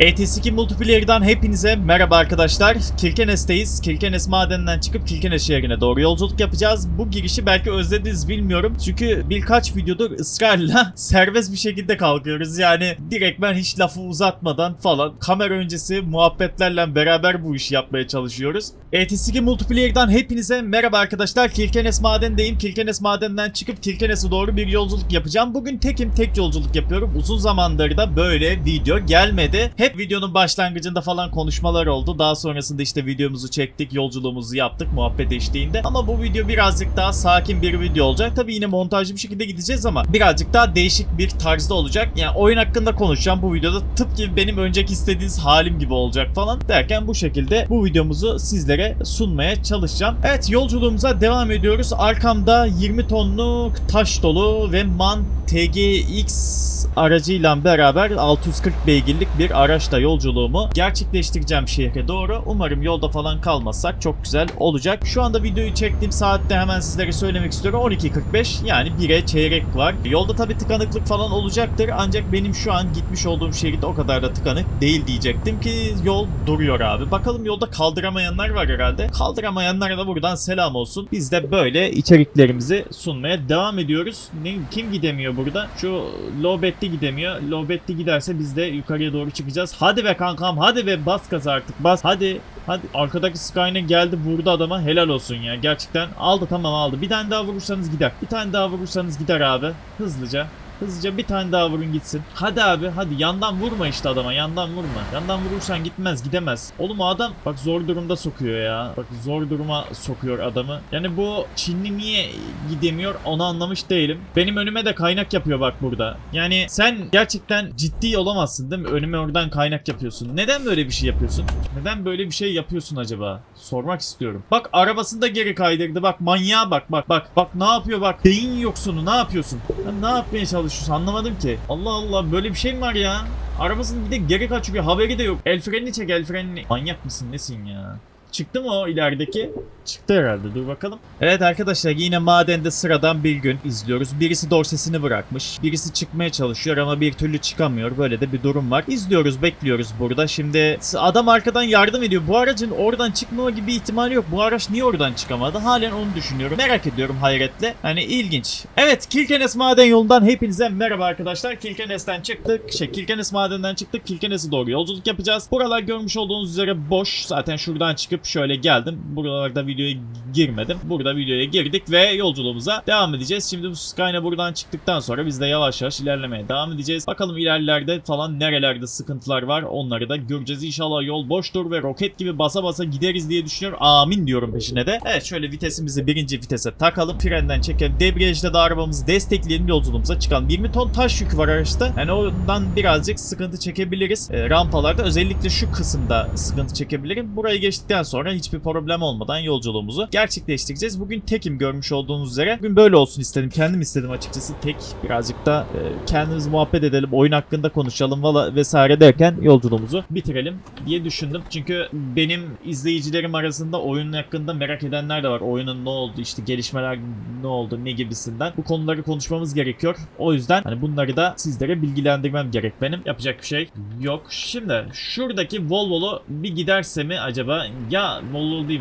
ETS2 Multiplayer'dan hepinize merhaba arkadaşlar. Kirkenes'teyiz. Kirkenes madeninden çıkıp Kirkenes şehrine doğru yolculuk yapacağız. Bu girişi belki özlediniz bilmiyorum. Çünkü birkaç videodur ısrarla serbest bir şekilde kalkıyoruz. Yani direkt ben hiç lafı uzatmadan falan kamera öncesi muhabbetlerle beraber bu işi yapmaya çalışıyoruz. ETS2 Multiplayer'dan hepinize merhaba arkadaşlar. Kirkenes madendeyim. Kirkenes madeninden çıkıp Kirkenes'e doğru bir yolculuk yapacağım. Bugün tekim tek yolculuk yapıyorum. Uzun zamandır da böyle video gelmedi. Hep videonun başlangıcında falan konuşmalar oldu. Daha sonrasında işte videomuzu çektik, yolculuğumuzu yaptık muhabbet eşliğinde. Ama bu video birazcık daha sakin bir video olacak. Tabii yine montajlı bir şekilde gideceğiz ama birazcık daha değişik bir tarzda olacak. Yani oyun hakkında konuşacağım bu videoda. Tıpkı benim önceki istediğiniz halim gibi olacak falan derken bu şekilde bu videomuzu sizlere sunmaya çalışacağım. Evet yolculuğumuza devam ediyoruz. Arkamda 20 tonluk taş dolu ve MAN TGX aracıyla beraber 640 beygirlik bir araçla yolculuğumu gerçekleştireceğim şehre doğru. Umarım yolda falan kalmazsak çok güzel olacak. Şu anda videoyu çektiğim saatte hemen sizlere söylemek istiyorum. 12.45 yani 1'e çeyrek var. Yolda tabi tıkanıklık falan olacaktır. Ancak benim şu an gitmiş olduğum şerit o kadar da tıkanık değil diyecektim ki yol duruyor abi. Bakalım yolda kaldıramayanlar var herhalde. Kaldıramayanlara da buradan selam olsun. Biz de böyle içeriklerimizi sunmaya devam ediyoruz. Ne, kim gidemiyor burada? Şu Lobetli gidemiyor. Lobetli giderse biz de yukarıya doğru çıkacağız. Hadi be kankam hadi be bas gaza artık bas. Hadi hadi arkadaki Skyline geldi vurdu adama helal olsun ya. Gerçekten aldı tamam aldı. Bir tane daha vurursanız gider. Bir tane daha vurursanız gider abi. Hızlıca. Hızlıca bir tane daha vurun gitsin. Hadi abi hadi yandan vurma işte adama yandan vurma. Yandan vurursan gitmez gidemez. Oğlum o adam bak zor durumda sokuyor ya. Bak zor duruma sokuyor adamı. Yani bu Çinli niye gidemiyor onu anlamış değilim. Benim önüme de kaynak yapıyor bak burada. Yani sen gerçekten ciddi olamazsın değil mi? Önüme oradan kaynak yapıyorsun. Neden böyle bir şey yapıyorsun? Neden böyle bir şey yapıyorsun acaba? Sormak istiyorum. Bak arabasını da geri kaydırdı. Bak manyağa bak bak bak. Bak ne yapıyor bak. Beyin yoksunu ne yapıyorsun? Sen ne yapmaya çalışıyorsun anlamadım ki. Allah Allah böyle bir şey mi var ya? Arabasının bir de geri kaçıyor haberi de yok. El frenini çek el frenini. Manyak mısın nesin ya? Çıktı mı o ilerideki? Çıktı herhalde dur bakalım. Evet arkadaşlar yine madende sıradan bir gün izliyoruz. Birisi dorsesini bırakmış. Birisi çıkmaya çalışıyor ama bir türlü çıkamıyor. Böyle de bir durum var. İzliyoruz bekliyoruz burada. Şimdi adam arkadan yardım ediyor. Bu aracın oradan çıkmama gibi ihtimali yok. Bu araç niye oradan çıkamadı? Halen onu düşünüyorum. Merak ediyorum hayretle. Hani ilginç. Evet Kilkenes maden yolundan hepinize merhaba arkadaşlar. Kilkenes'ten çıktık. Şey Kilkenes madeninden çıktık. Kilkenes'e doğru yolculuk yapacağız. Buralar görmüş olduğunuz üzere boş. Zaten şuradan çıkıp şöyle geldim. Buralarda videoya girmedim. Burada videoya girdik ve yolculuğumuza devam edeceğiz. Şimdi bu Skyne buradan çıktıktan sonra biz de yavaş yavaş ilerlemeye devam edeceğiz. Bakalım ilerlerde falan nerelerde sıkıntılar var onları da göreceğiz. İnşallah yol boştur ve roket gibi basa basa gideriz diye düşünüyorum. Amin diyorum peşine de. Evet şöyle vitesimizi birinci vitese takalım. Frenden çekelim. Debriyajda da arabamızı destekleyelim yolculuğumuza çıkalım. 20 ton taş yükü var araçta. Yani ondan birazcık sıkıntı çekebiliriz. E, rampalarda özellikle şu kısımda sıkıntı çekebilirim. Burayı geçtikten sonra hiçbir problem olmadan yolculuğumuzu gerçekleştireceğiz. Bugün tekim görmüş olduğunuz üzere. Bugün böyle olsun istedim. Kendim istedim açıkçası. Tek birazcık da e, kendimiz muhabbet edelim. Oyun hakkında konuşalım valla vesaire derken yolculuğumuzu bitirelim diye düşündüm. Çünkü benim izleyicilerim arasında oyun hakkında merak edenler de var. Oyunun ne oldu işte gelişmeler ne oldu ne gibisinden. Bu konuları konuşmamız gerekiyor. O yüzden hani bunları da sizlere bilgilendirmem gerek benim. Yapacak bir şey yok. Şimdi şuradaki Volvo'lu bir giderse mi acaba? Ya Volvo değil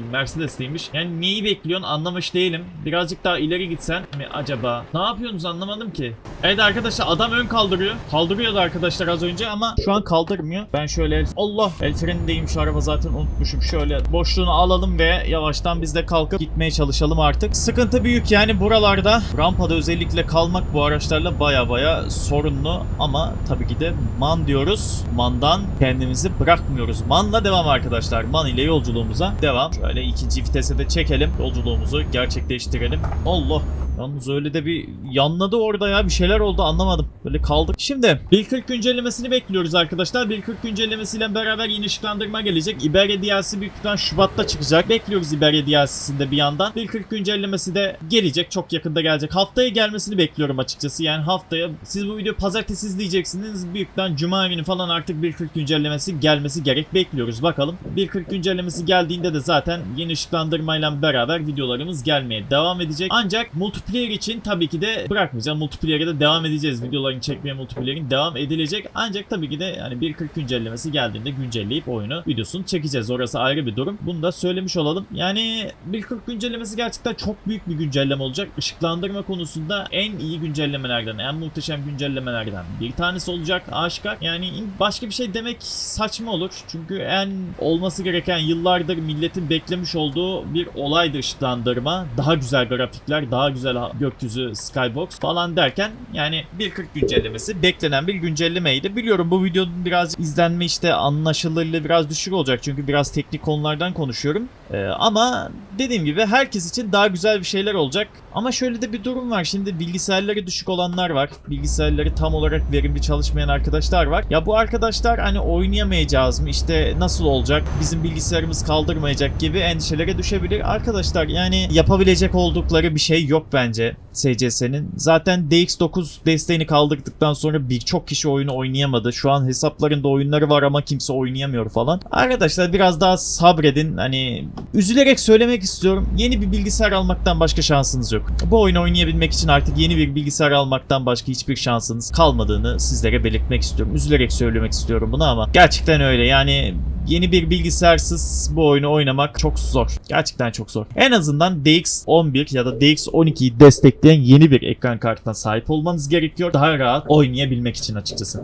Mercedes'teymiş. Yani neyi bekliyorsun anlamış değilim. Birazcık daha ileri gitsen mi acaba? Ne yapıyorsunuz anlamadım ki. Evet arkadaşlar adam ön kaldırıyor. Kaldırıyordu arkadaşlar az önce ama şu an kaldırmıyor. Ben şöyle. Allah! El frenindeyim şu araba zaten unutmuşum. Şöyle boşluğunu alalım ve yavaştan biz de kalkıp gitmeye çalışalım artık. Sıkıntı büyük yani buralarda. Rampada özellikle kalmak bu araçlarla baya baya sorunlu ama tabii ki de man diyoruz. Mandan kendimizi bırakmıyoruz. Manla devam arkadaşlar. Man ile yolculuğumuza devam. Şöyle ikinci de çekelim. Yolculuğumuzu gerçekleştirelim. Allah! Yalnız öyle de bir yanladı orada ya bir şeyler oldu anlamadım. Böyle kaldık. Şimdi 1.40 güncellemesini bekliyoruz arkadaşlar. 1.40 güncellemesiyle beraber yeni ışıklandırma gelecek. Iberia DLC'si büyük ihtimal Şubat'ta çıkacak. Bekliyoruz Iberia DLC'sinde bir yandan. 1.40 güncellemesi de gelecek. Çok yakında gelecek. Haftaya gelmesini bekliyorum açıkçası. Yani haftaya siz bu videoyu pazartesi izleyeceksiniz. Büyük ihtimal cuma günü falan artık 1.40 güncellemesi gelmesi gerek. Bekliyoruz bakalım. 1.40 güncellemesi geldiğinde de zaten yeni ışıklandırmayla beraber videolarımız gelmeye devam edecek. Ancak multiplayer için tabii ki de bırakmayacağım. Multiplayer'e de devam edeceğiz. Videolarını çekmeye multiplayer'in devam edilecek. Ancak tabii ki de yani 1.40 güncellemesi geldiğinde güncelleyip oyunu videosunu çekeceğiz. Orası ayrı bir durum. Bunu da söylemiş olalım. Yani 1.40 güncellemesi gerçekten çok büyük bir güncelleme olacak. Işıklandırma konusunda en iyi güncellemelerden, en muhteşem güncellemelerden bir tanesi olacak aşikar. Yani başka bir şey demek saçma olur. Çünkü en olması gereken yıllardır milletin beklemiş olduğu bir olaydı ışıklandırma. Daha güzel grafikler, daha güzel gökyüzü, skybox falan derken yani 1.40 güncellemesi beklenen bir güncellemeydi. Biliyorum bu videonun biraz izlenme işte anlaşılırlığı biraz düşük olacak. Çünkü biraz teknik konulardan konuşuyorum. Ee, ama dediğim gibi herkes için daha güzel bir şeyler olacak. Ama şöyle de bir durum var. Şimdi bilgisayarları düşük olanlar var. Bilgisayarları tam olarak verimli çalışmayan arkadaşlar var. Ya bu arkadaşlar hani oynayamayacağız mı? İşte nasıl olacak? Bizim bilgisayarımız kaldırmayacak gibi endişelere düşebilir. Arkadaşlar yani yapabilecek oldukları bir şey yok bence SCS'nin. Zaten DX9 desteğini kaldırdıktan sonra birçok kişi oyunu oynayamadı. Şu an hesaplarında oyunları var ama kimse oynayamıyor falan. Arkadaşlar biraz daha sabredin. Hani üzülerek söylemek istiyorum. Yeni bir bilgisayar almaktan başka şansınız yok. Bu oyunu oynayabilmek için artık yeni bir bilgisayar almaktan başka hiçbir şansınız kalmadığını sizlere belirtmek istiyorum. Üzülerek söylemek istiyorum bunu ama gerçekten öyle. Yani yeni bir bilgisayarsız bu oyunu oynamak çok zor. Gerçekten çok zor. En azından DX11 ya da DX12'yi destekleyen yeni bir ekran kartına sahip olmanız gerekiyor. Daha rahat oynayabilmek için açıkçası.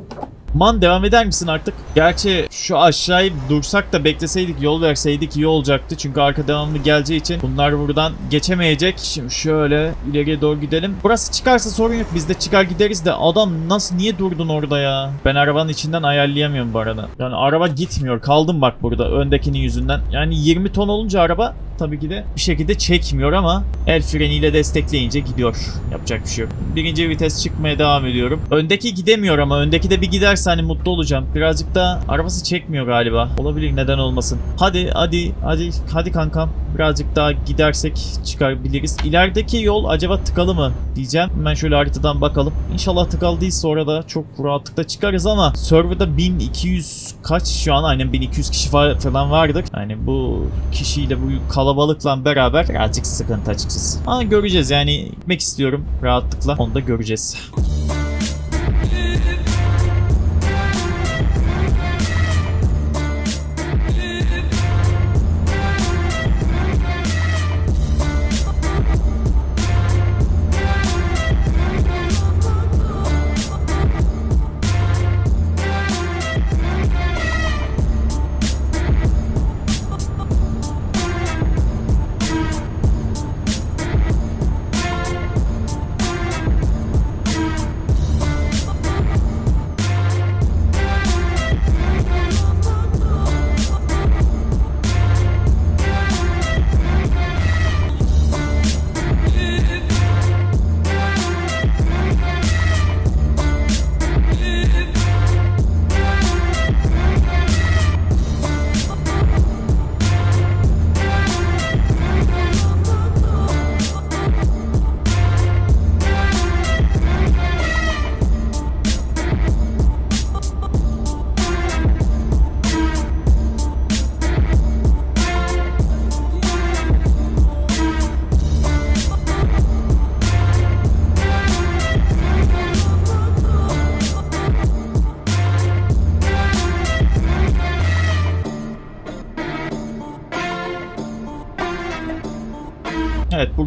Man devam eder misin artık? Gerçi şu aşağıyı dursak da bekleseydik yol verseydik iyi olacaktı. Çünkü arka devamlı geleceği için bunlar buradan geçemeyecek. Şimdi şöyle ileriye doğru gidelim. Burası çıkarsa sorun yok. Biz de çıkar gideriz de adam nasıl niye durdun orada ya? Ben arabanın içinden ayarlayamıyorum bu arada. Yani araba gitmiyor. Kaldım bak burada öndekinin yüzünden. Yani 20 ton olunca araba tabii ki de bir şekilde çekmiyor ama el freniyle destekleyince gidiyor. Yapacak bir şey yok. Birinci vites çıkmaya devam ediyorum. Öndeki gidemiyor ama öndeki de bir giderse hani mutlu olacağım. Birazcık da arabası çekmiyor galiba. Olabilir neden olmasın. Hadi hadi hadi hadi kankam. Birazcık daha gidersek çıkabiliriz. İlerideki yol acaba tıkalı mı diyeceğim. Hemen şöyle haritadan bakalım. İnşallah tıkalı değilse orada çok rahatlıkla çıkarız ama serverda 1200 kaç şu an aynen 1200 kişi fa- falan vardık. Yani bu kişiyle bu kalabalıkla beraber birazcık sıkıntı açıkçası. Ama göreceğiz yani gitmek istiyorum rahatlıkla. Onu da göreceğiz.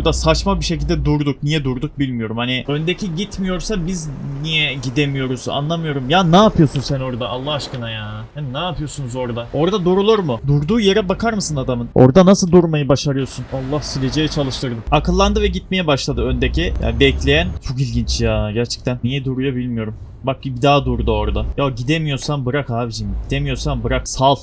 Burada saçma bir şekilde durduk. Niye durduk bilmiyorum. Hani öndeki gitmiyorsa biz niye gidemiyoruz anlamıyorum. Ya ne yapıyorsun sen orada Allah aşkına ya? Ya ne yapıyorsunuz orada? Orada durulur mu? Durduğu yere bakar mısın adamın? Orada nasıl durmayı başarıyorsun? Allah sileceği çalıştırdım. Akıllandı ve gitmeye başladı öndeki. Yani bekleyen. Çok ilginç ya gerçekten. Niye duruyor bilmiyorum. Bak bir daha durdu orada. Ya gidemiyorsan bırak abicim. Gidemiyorsan bırak sal.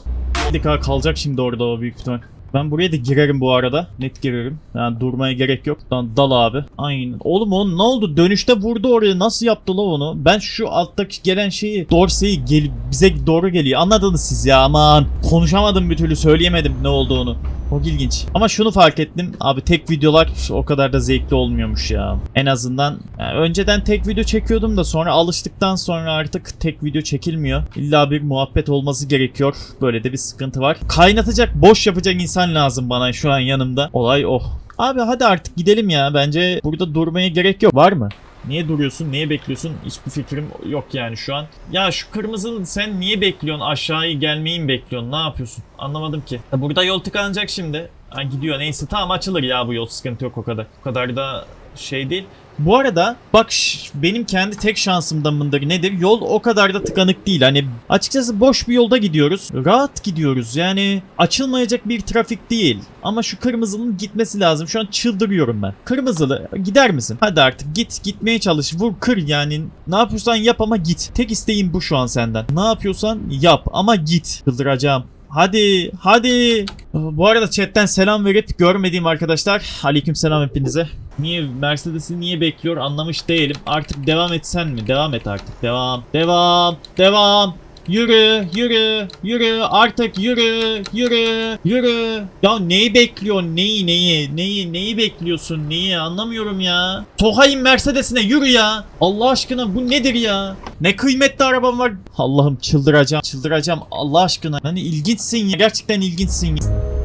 Kalacak şimdi orada o büyük ihtimal. Ben buraya da girerim bu arada. Net girerim. Yani durmaya gerek yok. Lan dal abi. Aynen. Oğlum onun ne oldu? Dönüşte vurdu oraya. Nasıl yaptı la onu? Ben şu alttaki gelen şeyi Dorsey'i gel bize doğru geliyor. Anladınız siz ya aman. Konuşamadım bir türlü söyleyemedim ne olduğunu. Çok ilginç. Ama şunu fark ettim. Abi tek videolar o kadar da zevkli olmuyormuş ya. En azından yani önceden tek video çekiyordum da sonra alıştıktan sonra artık tek video çekilmiyor. İlla bir muhabbet olması gerekiyor. Böyle de bir sıkıntı var. Kaynatacak, boş yapacak insan lazım bana şu an yanımda. Olay o. Abi hadi artık gidelim ya. Bence burada durmaya gerek yok. Var mı? Niye duruyorsun? Niye bekliyorsun? Hiçbir fikrim yok yani şu an. Ya şu kırmızı sen niye bekliyorsun? Aşağıya gelmeyi mi bekliyorsun? Ne yapıyorsun? Anlamadım ki. Burada yol tıkanacak şimdi. Ha, gidiyor neyse tamam açılır ya bu yol sıkıntı yok o kadar. O kadar da şey değil. Bu arada bak benim kendi tek şansımdan mıdır nedir? Yol o kadar da tıkanık değil. Hani açıkçası boş bir yolda gidiyoruz. Rahat gidiyoruz. Yani açılmayacak bir trafik değil. Ama şu kırmızının gitmesi lazım. Şu an çıldırıyorum ben. Kırmızılı gider misin? Hadi artık git gitmeye çalış. Vur kır yani. Ne yapıyorsan yap ama git. Tek isteğim bu şu an senden. Ne yapıyorsan yap ama git. Çıldıracağım. Hadi, hadi. Bu arada chatten selam verip görmediğim arkadaşlar. Aleyküm selam hepinize. Niye Mercedes'i niye bekliyor anlamış değilim. Artık devam etsen mi? Devam et artık. Devam. Devam. Devam. Yürü, yürü, yürü, artık yürü, yürü, yürü. Ya neyi bekliyorsun? Neyi, neyi, neyi, neyi bekliyorsun? Neyi anlamıyorum ya. Sokayım Mercedes'ine yürü ya. Allah aşkına bu nedir ya? Ne kıymetli arabam var. Allah'ım çıldıracağım, çıldıracağım Allah aşkına. Hani ilginçsin ya, gerçekten ilginçsin ya.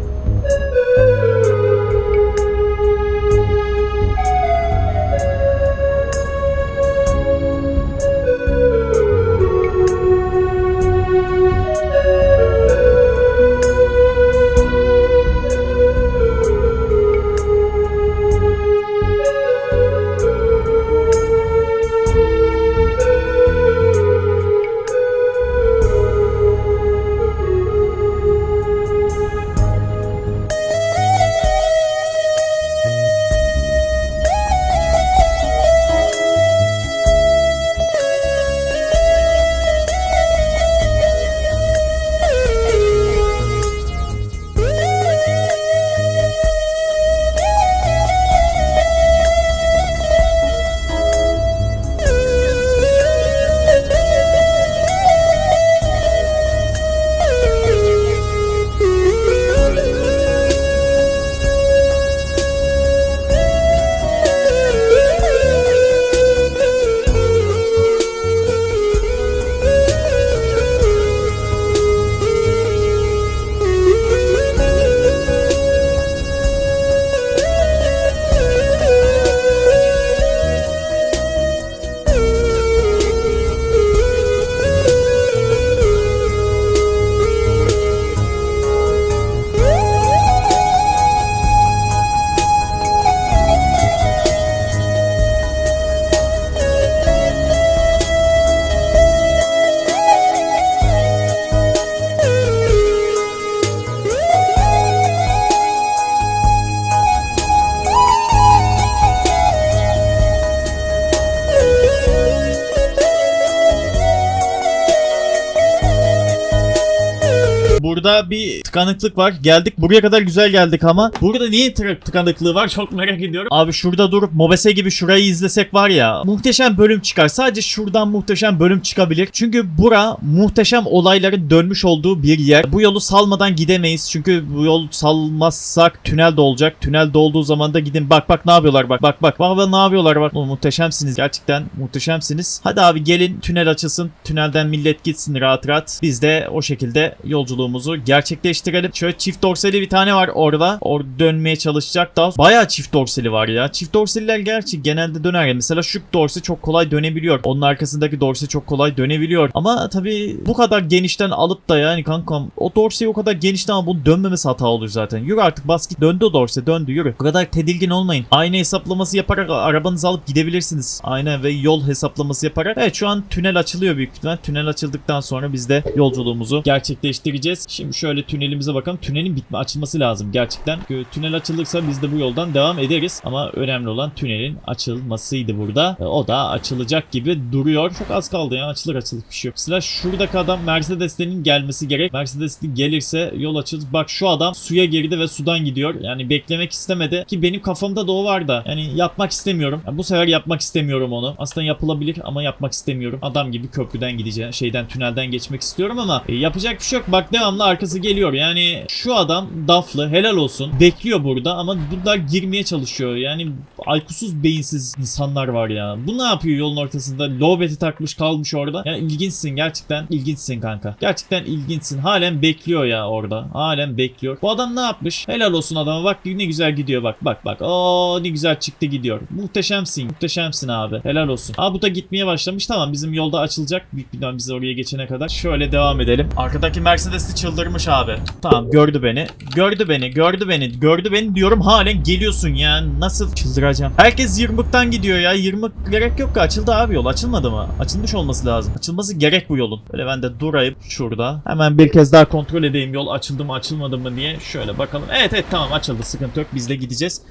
Tıkanıklık var. Geldik buraya kadar güzel geldik ama burada niye tık- tıkanıklığı var çok merak ediyorum. Abi şurada durup Mobese gibi şurayı izlesek var ya muhteşem bölüm çıkar. Sadece şuradan muhteşem bölüm çıkabilir. Çünkü bura muhteşem olayların dönmüş olduğu bir yer. Bu yolu salmadan gidemeyiz. Çünkü bu yol salmazsak tünel de olacak. Tünel de olduğu zaman da gidin. Bak bak ne yapıyorlar bak bak bak. Bak ne yapıyorlar bak. Oğlum, muhteşemsiniz gerçekten muhteşemsiniz. Hadi abi gelin tünel açılsın. Tünelden millet gitsin rahat rahat. Biz de o şekilde yolculuğumuzu gerçekleştirelim. Şöyle çift dorsali bir tane var orada. Orada dönmeye çalışacak. Daha bayağı çift dorsali var ya. Çift dorsaliler gerçi genelde döner. Mesela şu dorsi çok kolay dönebiliyor. Onun arkasındaki dorsi çok kolay dönebiliyor. Ama tabii bu kadar genişten alıp da yani kankam o dorsi o kadar genişten ama bunun dönmemesi hata olur zaten. Yürü artık bas git. Döndü o dorsi döndü yürü. Bu kadar tedirgin olmayın. Aynı hesaplaması yaparak arabanızı alıp gidebilirsiniz. Aynen ve yol hesaplaması yaparak. Evet şu an tünel açılıyor büyük ihtimal. Tünel açıldıktan sonra biz de yolculuğumuzu gerçekleştireceğiz. Şimdi şöyle tünelimize bakalım. Tünelin bitme açılması lazım gerçekten. Çünkü Tünel açılırsa biz de bu yoldan devam ederiz. Ama önemli olan tünelin açılmasıydı burada. E, O da açılacak gibi duruyor. Çok az kaldı ya. Açılır açılır bir şey yok. Mesela şuradaki adam Mercedes'lerin gelmesi gerek. Mercedes'li gelirse yol açılır. Bak şu adam suya girdi ve sudan gidiyor. Yani beklemek istemedi. Ki benim kafamda da o vardı. Yani yapmak istemiyorum. Yani bu sefer yapmak istemiyorum onu. Aslında yapılabilir ama yapmak istemiyorum. Adam gibi köprüden gideceğim. Şeyden tünelden geçmek istiyorum ama e, yapacak bir şey yok. Bak devam devamlı arkası geliyor. Yani şu adam Daflı helal olsun. Bekliyor burada ama bunlar girmeye çalışıyor. Yani aykusuz beyinsiz insanlar var ya. Bu ne yapıyor yolun ortasında? Lowbet'i takmış kalmış orada. Yani ilginçsin gerçekten ilginçsin kanka. Gerçekten ilginçsin. Halen bekliyor ya orada. Halen bekliyor. Bu adam ne yapmış? Helal olsun adama bak ne güzel gidiyor bak bak bak. Oo ne güzel çıktı gidiyor. Muhteşemsin. Muhteşemsin abi. Helal olsun. Aa bu da gitmeye başlamış. Tamam bizim yolda açılacak. Büyük bir biz oraya geçene kadar. Şöyle devam edelim. Arkadaki Mercedes'i çıldırmış abi. Tamam gördü beni. Gördü beni. Gördü beni. Gördü beni diyorum halen geliyorsun ya. Nasıl çıldıracağım. Herkes yırmıktan gidiyor ya. Yırmık gerek yok ki. Açıldı abi yol. Açılmadı mı? Açılmış olması lazım. Açılması gerek bu yolun. Böyle ben de durayım şurada. Hemen bir kez daha kontrol edeyim yol açıldı mı açılmadı mı diye. Şöyle bakalım. Evet evet tamam açıldı. Sıkıntı yok. Biz de gideceğiz.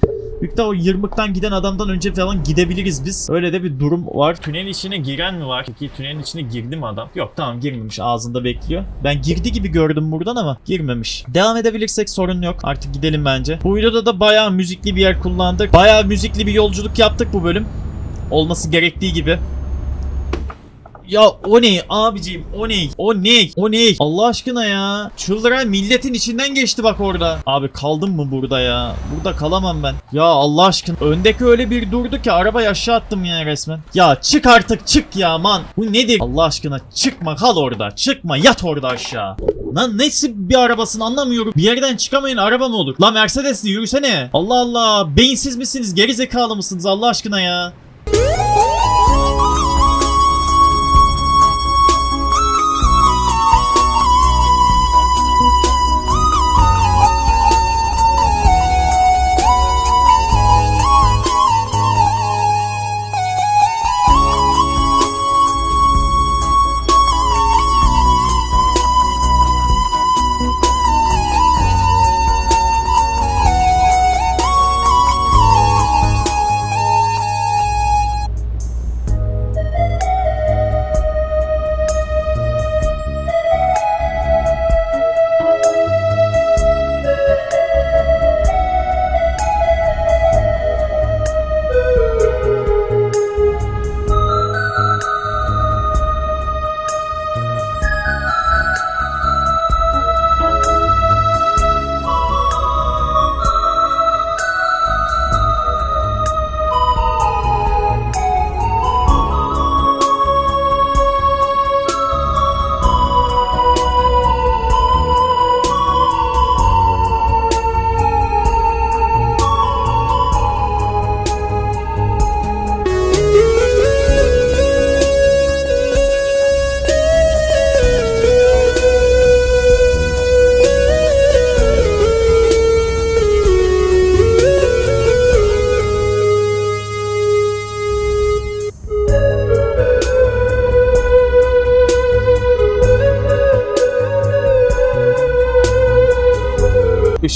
Büyük de o yırmıktan giden adamdan önce falan gidebiliriz biz. Öyle de bir durum var. Tünelin içine giren mi var? Peki tünelin içine girdi mi adam? Yok tamam girmemiş. Ağzında bekliyor. Ben girdi gibi gördüm buradan ama girmemiş. Devam edebilirsek sorun yok. Artık gidelim bence. Bu videoda da bayağı müzikli bir yer kullandık. Bayağı müzikli bir yolculuk yaptık bu bölüm. Olması gerektiği gibi. Ya o ne abiciğim o ne? O ne? O ne? Allah aşkına ya. Çıldıran milletin içinden geçti bak orada. Abi kaldım mı burada ya? Burada kalamam ben. Ya Allah aşkına. Öndeki öyle bir durdu ki arabayı aşağı attım ya resmen. Ya çık artık çık ya man. Bu nedir? Allah aşkına çıkma kal orada. Çıkma yat orada aşağı. Lan nasıl bir arabasın anlamıyorum. Bir yerden çıkamayın araba mı olur? La Mercedes'li yürüsene. Allah Allah. Beyinsiz misiniz? Geri zekalı mısınız Allah aşkına ya?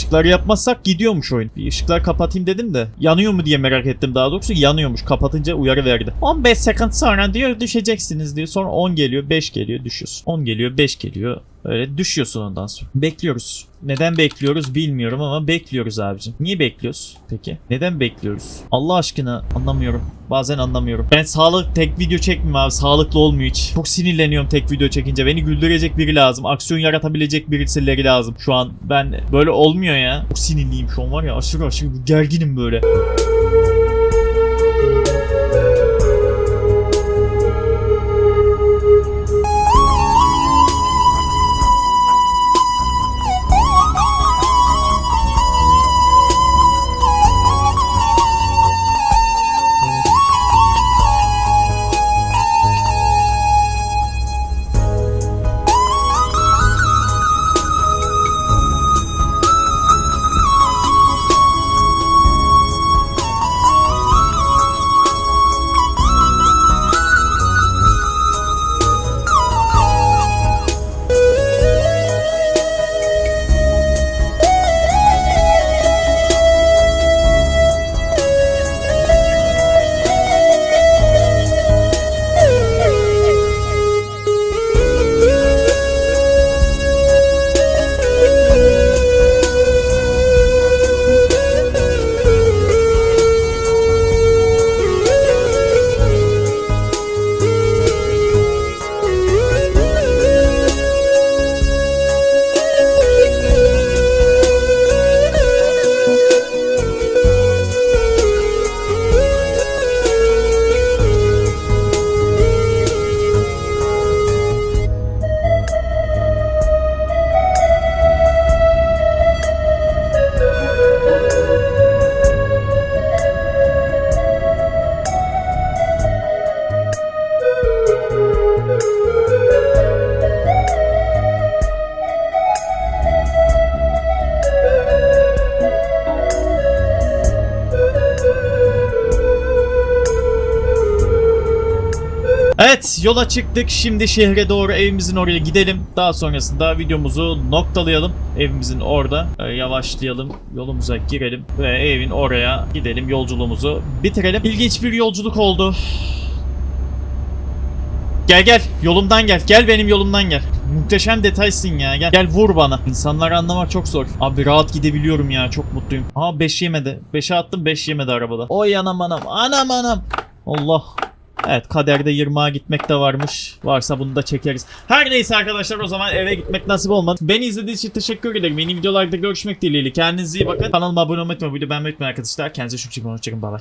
Işıkları yapmazsak gidiyormuş oyun. Bir ışıklar kapatayım dedim de yanıyor mu diye merak ettim daha doğrusu. Yanıyormuş. Kapatınca uyarı verdi. 15 second sonra diyor düşeceksiniz diyor. Sonra 10 geliyor, 5 geliyor, düşüyorsun. 10 geliyor, 5 geliyor. Öyle düşüyorsun ondan sonra. Bekliyoruz. Neden bekliyoruz bilmiyorum ama bekliyoruz abicim. Niye bekliyoruz peki? Neden bekliyoruz? Allah aşkına anlamıyorum. Bazen anlamıyorum. Ben sağlık tek video çekmeyeyim abi. Sağlıklı olmuyor hiç. Çok sinirleniyorum tek video çekince. Beni güldürecek biri lazım. Aksiyon yaratabilecek birisileri lazım. Şu an ben böyle olmuyor ya. Çok sinirliyim şu an var ya. Aşırı aşırı gerginim böyle. Yola çıktık. Şimdi şehre doğru evimizin oraya gidelim. Daha sonrasında videomuzu noktalayalım. Evimizin orada. Ee, yavaşlayalım. Yolumuza girelim. Ve evin oraya gidelim. Yolculuğumuzu bitirelim. İlginç bir yolculuk oldu. Gel gel yolumdan gel. Gel benim yolumdan gel. Muhteşem detaysın ya. Gel gel vur bana. İnsanları anlamak çok zor. Abi rahat gidebiliyorum ya. Çok mutluyum. Aa 5 yemedi. 5'e attım 5 yemedi arabada. Oy anam anam. Anam anam. Allah. Evet kaderde 20'a gitmek de varmış. Varsa bunu da çekeriz. Her neyse arkadaşlar o zaman eve gitmek nasip olmadı. Beni izlediğiniz için teşekkür ederim. Yeni videolarda görüşmek dileğiyle. Kendinize iyi bakın. Kanalıma abone olmayı unutmayın. Video beğenmeyi unutmayın arkadaşlar. Kendinize çok iyi bakın. Hoşçakalın. Bay bay.